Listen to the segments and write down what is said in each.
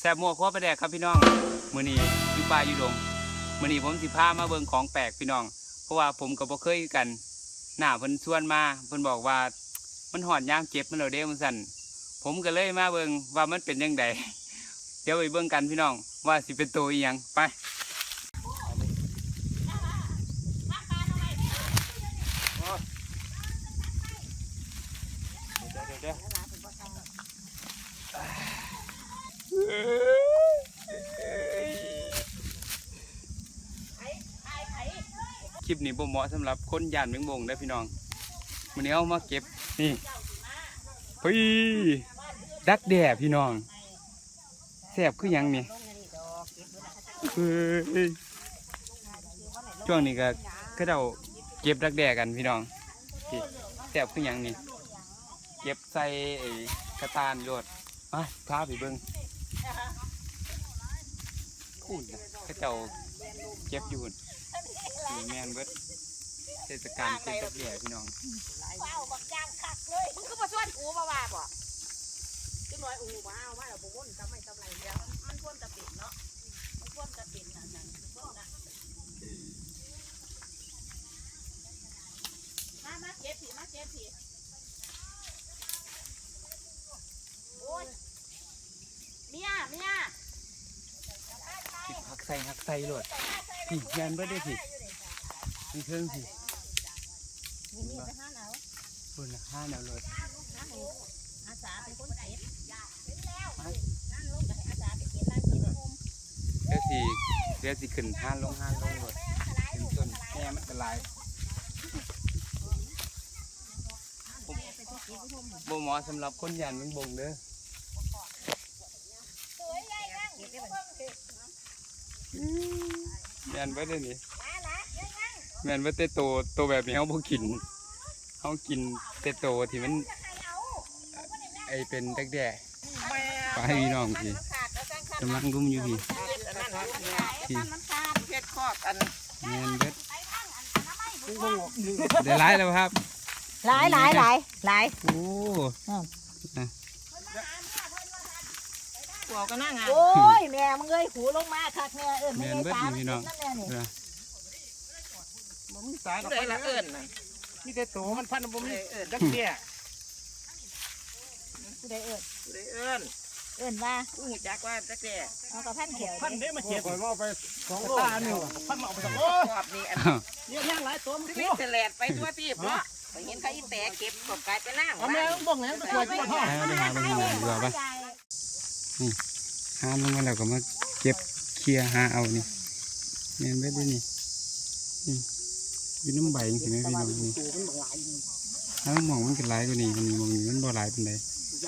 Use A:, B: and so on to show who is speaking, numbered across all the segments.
A: แซบหมวกข้อประแดกครับพี่น้องมื้อนี้อยู่ป่าอยู่ดงมื้อนี้ผมสิพามาเบิ่งของแปลกพี่น้อง เพราะว่าผมก็บ่เคยกัน หน้าเพิ่นชวนมาเพิ่นบอกว่ามันหอดยามเจ็บมันแล้วเด้มันสั่นผมก็เลยมาเบิ่งว่ามันเป็นยังไงเดี๋ยวไปเบิ่งกันพี่น้อง ว่าสิเป็นตัวอีหยังไปเดี๋ยวเดี๋ยว คลิปนี้บ่เหมาะสำหรับคนย่านเมืองบงได้พี่น้องวันนี้เอามาเก็บนี่พี่ดักแด่พี่น้องแซ่บคือยังนี่ยช่วงนี้ก็ก็เดาเก็บดักแด่กันพี่น้องแซ่บคือยังนี่เก็บใส่กระตานโยดมาพาไปเบิ่ง พูดนะเขาเจ้าเก็บอยู่นี่แมนเบิดเทศกาลเก็บดักแด่พี่น้อง
B: ว้าวบักยางคักเลยมึงก็มาชวนกูมาว่าบ่จังน้อยอูมาเอามาแล้วบ่วนทำไมทำไรแล้วมันควรจะเป็นเนาะมันควรจะเป็นอันนั้นมันนะมามาเก็บผีมาเก็บผีโอ้ยเมียเมีย
A: สิหัก ใส่หักใส่โลดพี่แมนเบิดได้อพี่นี่เครื่องพี่
B: นี่นี่ไปห้าเอา
A: คุณละห้าแนวโลด
B: ห้าหนูอาสาเป็นคนเก็บนั่นลงไปอาสาไปเก็บนั่นเก็บมุม
A: เดี๋ยวสิเดี๋ยวสิขึ้นห้านลงห้านลงโลดเป็นต้นแม่มันเป็นลายบ่เหมาะสำหรับคนยันมึงบงเด้อ แม่นเบิดเด้อนี่แม่นเบิดแต่โตโตแบบนี้เฮาบ่กินเฮากินแต่โตที่มันไอเป็นแดกแด่ไปให้พี่น้องพี่กำลังรุมอยู่พี่พี่
B: เพชรครอบอัน
A: แม่นเบิดได้หลายแล้วครับ
B: หลายหลายหลายหลาย
A: โอ้
B: หัวก็น่างามโอ้ยแม่มึงเอ้ยหูลงมาคักแม่เอิ้น
A: แม่นเบิดนี่พี่น้อง
B: นั่นแน่นี่
A: เออ
C: บ่มีสายดอก
B: เลย
C: ไป
B: ละเอิ้น
C: น
B: น่ะ
C: มีแต่โตมันพันบ่มี
B: เอิ้น
C: ดักเบี้ย
B: ผู้ใดเอิ้น
C: ผู้ใดเอิ้น
B: เอิ้นว่า
C: ผู้หูจักว่าจักแก่
B: เอากับพันเขียว
C: พันได้มาเจ็บข่อยว่าไป2โลตาหนึ่งพันมาเอาไปสองโล
B: ครอบนี่อัน
A: อ้าว
C: เยอะแยะหลายตัวมัน
B: นี้แสลดไปทั่วที่เนาะไปเห็นเขาอีแตกเก็บกบกลายไปล่าง
C: เอาแม่ต้องบอกแหนไปช่วยกูพ่อ
A: ไปเอาไปหาเบิ่งหน่อยดีกว่าปะหาลงมาแล้วก็มาเก็บเคลียร์หาเอานี่แม่นเบิดเด้อนี่นี่อยู่น้ำใบจังซี่แม่พี่น้องนี่ถ้าหมองมันก็หลายกว่านี้มันมองนี่มันบ่หลายปานใด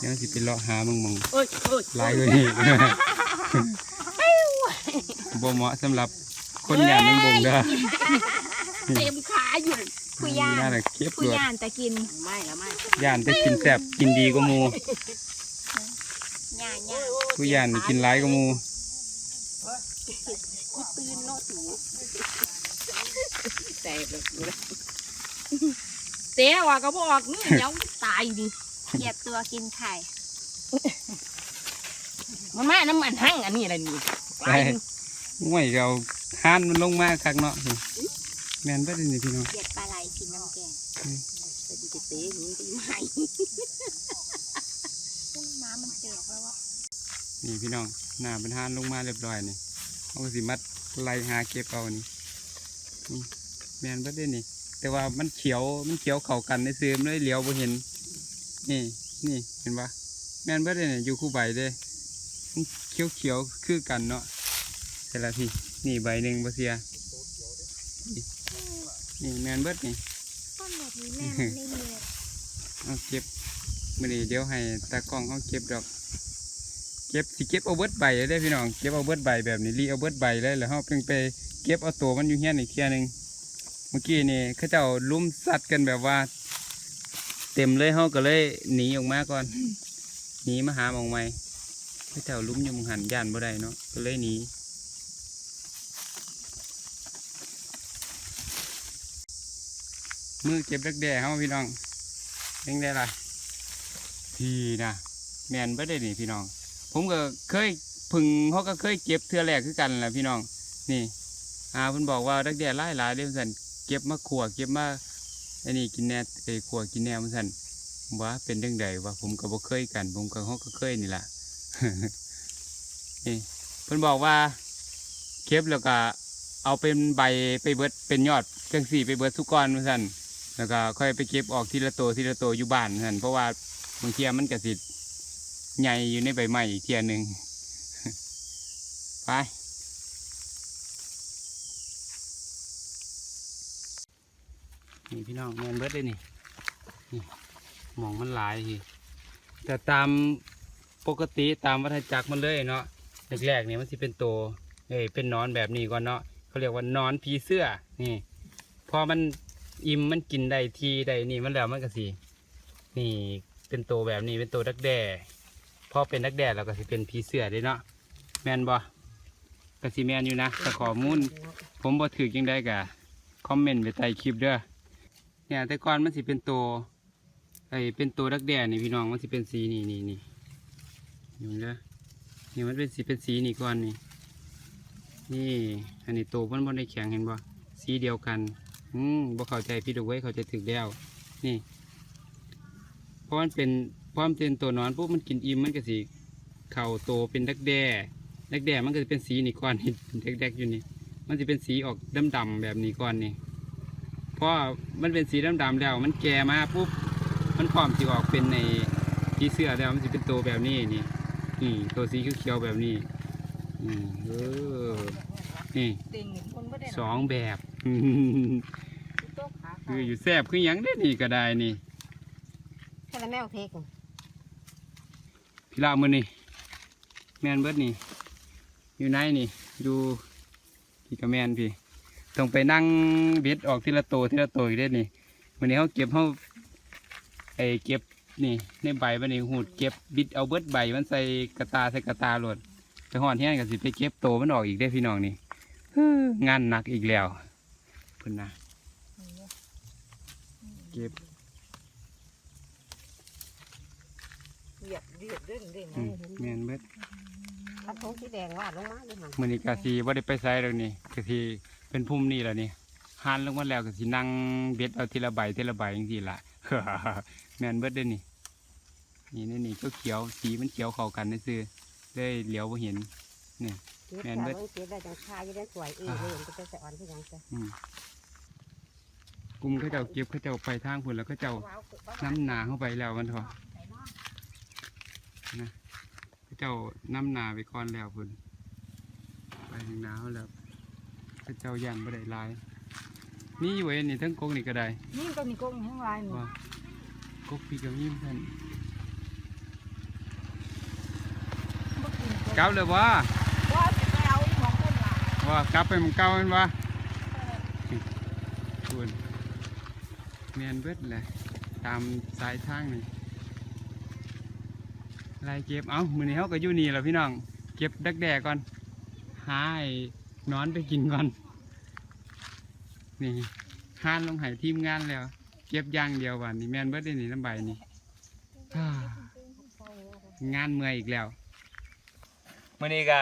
A: เดี๋ยวสิไปเลาะหามึงมอง
B: เอ้ยเอ้ย
A: หลายกว่านี้บ่เหมาะสำหรับคนย่านเมืองบงเด้อ
B: เต็มขาอยู่ผู้ย่าน
A: น่าจะเก็บ
B: ผู้
A: รวด
B: ย่านแต่กินไม่ละไม่
A: ย่านแต่กินแซ่บกินดีกว่าหมู
B: ย่านย่าน
A: ผู้ย่านนี่กินหลายกว่าหมู
B: กูตื่นโนถูแต่แบบเสียว่าก็บอกนี่เดี๋ยวตายดิเกียดตัวกินไข่มันมาน้ำมันหั่งอันนี้อะไรนี่
A: ใช่ง่วยก็เอาห่านมันลงมาคักเนาะแม่นเบิดนี่พี่น้อง
B: เกียดปลาไหลกินน้ำแกงแต่ดีจะเตะหนีไปไหมน้ำมันเตะแล้ววะ
A: นี่พี่น้องหน้าเป็นห่านลงมาเรียบร้อยนี่เอาสิมัดไล่หาเก็บเอานี่นี่แม่นเบิดเด้นี่ แต่ว่ามันเขียวมันเขียวเข้ากันในซื้อมันเลยเหลียวบ่เห็น นี่นี่เห็นปะแม่นเบิดเด้นี่อยู่คู่ใบเด้มันเขียวเขียวๆคือกันเนาะแต่ละทีนี่ใบหนึ่งบ่เสียนี่นี่แม่นเบิดนี่
B: ต้นแบบนี้แม่มันไม่มีเลย
A: เอาเก็บมื้อนี้เดี๋ยวให้ตากล้องเขาเก็บดอก เก็บสิเก็บเอาเบิดใบเลยเด้พี่น้องเก็บเอาเบิดใบแบบนี้รีเอาเบิดใบเลยแล้วเฮาเพิ่งไปเก็บเอาตัวมันอยู่เฮียนอีกเที่ยหนึงเมื่อกี้นี่เขาเจ้าลุมสัตว์กันแบบว่า เต็มเลยเฮาก็เลยหนีออกมาก่อนหนีมาหามองใหม่เขาเจ้าลุมอยู่มหันย่านบ่ได้เนาะก็เลยหนีมือเก็บดักแด่เฮาพี่น้องยังได้ละพี่นะแมนบ่ได้หนีพี่น้อง ผมก็เคยพึ่งเขาก็เคยเก็บเทื่อแรกคือกันแหละพี่น้อง นี่อาเพิ่นบอกว่าดักแด้หลายหลายเด้อสันเก็บมาขัวเก็บมาอันนี้กินแหน่เอ้ขัวกินแหน่มันสันว่าเป็นจังใดว่าผมก็บ่เคยกัน ผมก็เขาก็เคยนี่แหละนี่เพิ่นบอกว่าเก็บแล้วก็เอาเป็นใบไปเบิดเป็นยอดจังสี่ไปเบิดทุกก้อนมันสันแล้วก็ค่อยไปเก็บออกทีละตัวทีละตัวอยู่บ้านสั่นเพราะว่าบางเทียมันก็สิ ใหญ่อยู่ในใบไม้อีกเทียหนึ่งไปนี่พี่น้องแมนเบิดเลยนี่มองมันหลายทีแต่ตามปกติตามวัฏจักรมันเลยเนาะแรกๆเนี่ยมันสิเป็นโตวเอ้ยเป็นนอนแบบนี้ก่อนเนาะเขาเรียกว่านอนผีเสื้อนี่พอมันอิ่มมันกินได้ทีได้นี่มันแล้วมันก็สินี่เป็นโตวแบบนี้เป็นโตวดักแด พอเป็นดักแด้แล้วก็สิเป็นผีเสื้อได้เนาะแมนบ่ก็สิแมนอยู่นะแต่ขอมูลผมบ่ถือยังได้กะคอมเมนต์ไปใต้คลิปเด้อเนี่ยแต่ก่อนมันสิเป็นตัวไอเป็นตัวดักแด้นี่พี่น้องมันสิเป็นสีนี่นี่นี่อยู่เด้อนี่มันเป็นสีเป็นสีนี่ก่อนนี่นี่อันนี้ตัวมันบ่ได้แข็งเห็นบ่สีเดียวกันอืมบ่เข้าใจพี่ดูไว้เข้าใจถึกแล้วนี่เพราะมันเป็น เพราะมันเป็นตัวนอนปุ๊บมันกินอิ่มมันก็สิเข่าโตเป็นดักแด้แดกๆมันก็จะเป็นสีนี่ก้อนนี่แดกๆอยู่นี่ มันจะเป็นสีออกดำๆแบบนี้ก้อนนี่เพราะมันเป็นสีดำๆแล้ว มันแก่มาปุ๊บมันพร้อมที่ออกเป็นในผีเสื้อแล้วมันจะเป็นตัวแบบนี้นี่นี่ตัวสีเขียวๆแบบนี้อืมเออนี่
B: ติ่งคนบ่ได้
A: สองแบบ
B: โต๊ะขา
A: คืออยู่แซบคือหยังได้นี่ก็ได้นี่
B: แค่ละแมวเพก
A: พี่ลามือนี่แมนเบิดนี่อยู่ไหนนี่ดูพี่กับแมนพี่ต้องไปนั่งเบ็ดออกทีละโตวทีละโตวอีกได้นี่วันนี้เขาเก็บเขาไอเก็บนี่ในใบมันนี่หูดเก็บบิดเอาเบิดใบมันใส่กระตาใส่กระตาหลดไปห่อนเฮี้ยนกับสิไปเก็บโตมันออกอีกได้พี่น้องนี่งานหนักอีกแล้วพิ่นนะเก็บ
B: เหยียบเหยียบเด้งเด้ง
A: อืมแมนเบิด
B: กระทงสีแดงวาดลงมาเลยมัน
A: มือนี้กะสีว่าได้ไปไซแล้วนี่กะสีเป็นพุ่มนี่แหละนี่หันลงมาแล้วกะสีนั่งเบ็ดเอาทีละใบทีละใบอย่างที่ละแมนเบิดเด้อนี่ นี่นี่นี่ก็เขียวสีมันเขียวเข้ากันนี่ซื้อได้เหลียวบ่เห็น
B: เก็บ
A: แม่
B: แต่
A: นเบิด
B: เก็บได้จังชายยังได้สวยเองเลยมันจะใส่อ่อนที่ยังจะ
A: อืมกลุ่มเขาเจ้าเก็บเขาเจ้าไปทางพุ่นแล้วเขาเจ้าน้ำหนาเข้าไปแล้วมันเถอะ นะเขาเจ้าน้ำหนาไปก่อนแล้วพุ่นไปทางหนาเขาแล้วเขาเจ้าย่านบ่ได้หลายนี่อยู่เอ็นนี่ทั้งกกนี่ก็ได้
B: นี่ตัวนี้กุ้งทั้งลาย
A: ว่กกพี่กับยิ้มท่านกลับเลยว่า
B: ว่าจะไปเอาของคนละ
A: ว่ากลับไปหมันเก่าแมันว่าคุณเมียนเบิดแหละตามสายทางนี่ ไล่เก็บ เอามือนี้เขาก็อยู่นี่แหละพี่น้อง เก็บดักแด่ก่อน หาไอ้นอนไปกินก่อน นี่ห้านลงใหายทีมงานแล้ว เก็บย่างเดียววันนี้แมนเบิดได้นี่น้ำใบนี่งานเมื่อยอีกแล้วมื่อนี้ก็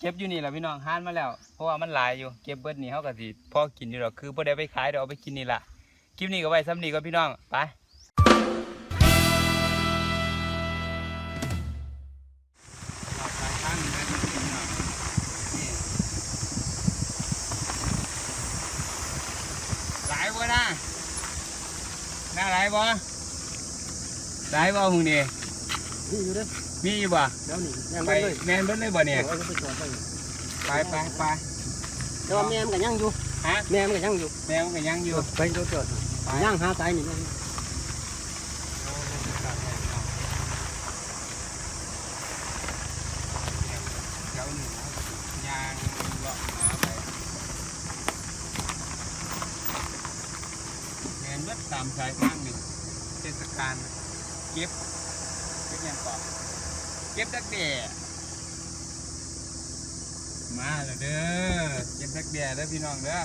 A: เก็บอยู่นี่แหละพี่น้องห้านมาแล้ว เพราะว่ามันหลายอยู่ เก็บเบิร์ดนี่เขาก็สิพอกินอยู่หรอกคือพ่อได้ไปขายเดี๋ยวเอาไปกินนี่ละคลิปนี้ก็ไว้ซ้ำนี้ก็พี่น้อง ไป บ่หลายบ่หึงนี่
C: นี่อยู่เด้อ
A: มีอยู่บ่
C: เดี๋ยวนี่แม่ง
A: ไป
C: ไปเลย
A: แมนเบิดเลยบ่เนี่ย
C: เอาไปจอดไป
A: ไปไปไป
C: แต่ว่าแม่มันก็ยังอยู่
A: ฮะ
C: แม่มันก็ยังอยู่
A: แมวมันก็ยังอยู่
C: ไปจอดจอดย่างหาสายนี่แม่ง
A: เดี๋ยวหนึ่งยางเลาะหาไปแมนเบิดตามสายทางนี่ เการเก็บเก็บยังก่อนเก็บดักแด่มาแล้วเด้อเก็บดักแด่เด้อพี่น้องเด้อ